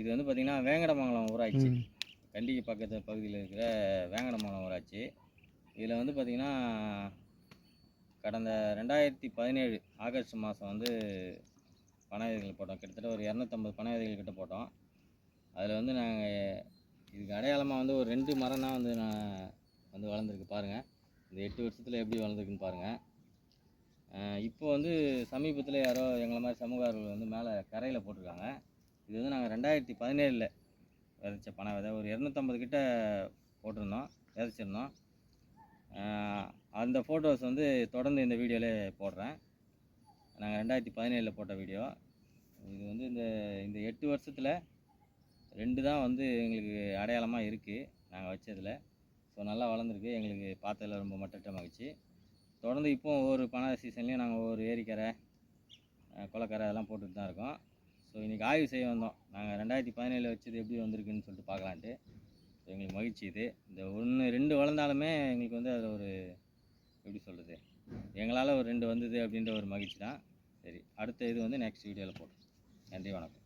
இது வந்து பார்த்திங்கன்னா வேங்கடமங்கலம் ஊராட்சி. கண்டிகை பக்கத்து பகுதியில் இருக்கிற வேங்கடமங்கலம் ஊராட்சி. இதில் வந்து பார்த்திங்கன்னா கடந்த ரெண்டாயிரத்தி பதினேழு ஆகஸ்ட் மாதம் வந்து பனை விதைகள் போட்டோம். கிட்டத்தட்ட ஒரு இரநூத்தம்பது பனை விதைகள் கிட்ட போட்டோம். அதில் வந்து நாங்கள் இதுக்கு அடையாளமாக வந்து ஒரு ரெண்டு மரம் தான் வந்து நான் வந்து வளர்ந்துருக்கு பாருங்கள் இந்த எட்டு வருஷத்தில் எப்படி வளர்ந்துருக்குன்னு பாருங்கள் இப்போ வந்து சமீபத்தில் யாரோ எங்களை மாதிரி சமூக வந்து மேலே கரையில் போட்டிருக்காங்க. இது வந்து நாங்கள் ரெண்டாயிரத்தி பதினேழில் விதைச்ச பனை விதை. ஒரு இரநூத்தம்பது கிட்ட போட்டிருந்தோம் விதைச்சிருந்தோம். அந்த ஃபோட்டோஸ் வந்து தொடர்ந்து இந்த வீடியோவிலே போடுறேன். நாங்கள் ரெண்டாயிரத்தி பதினேழில் போட்ட வீடியோ இது வந்து இந்த இந்த எட்டு வருஷத்தில் ரெண்டு தான் வந்து எங்களுக்கு அடையாளமாக இருக்குது நாங்கள் வச்சதில். ஸோ நல்லா வளர்ந்துருக்கு. எங்களுக்கு பார்த்ததில் ரொம்ப மட்டற்ற மகிழ்ச்சி. தொடர்ந்து இப்போ ஒவ்வொரு பனை சீசன்லேயும் நாங்கள் ஒவ்வொரு ஏரிக்கரை அஹ் குளக்கரை அதெல்லாம் போட்டுட்டு தான் இருக்கோம். ஸோ இன்றைக்கி ஆய்வு செய்ய வந்தோம். நாங்கள் ரெண்டாயிரத்தி பதினேழில் வச்சது எப்படி வந்திருக்குன்னு சொல்லிட்டு பார்க்கலான்ட்டு. ஸோ எங்களுக்கு மகிழ்ச்சி இது. இந்த ஒன்று ரெண்டு வளர்ந்தாலுமே எங்களுக்கு வந்து அதில் ஒரு எப்படி சொல்கிறது எங்களால் ஒரு ரெண்டு வந்தது அப்படின்ற ஒரு மகிழ்ச்சி தான். சரி அடுத்த இது வந்து நெக்ஸ்ட் வீடியோவில் போட்டோம் நன்றி வணக்கம்.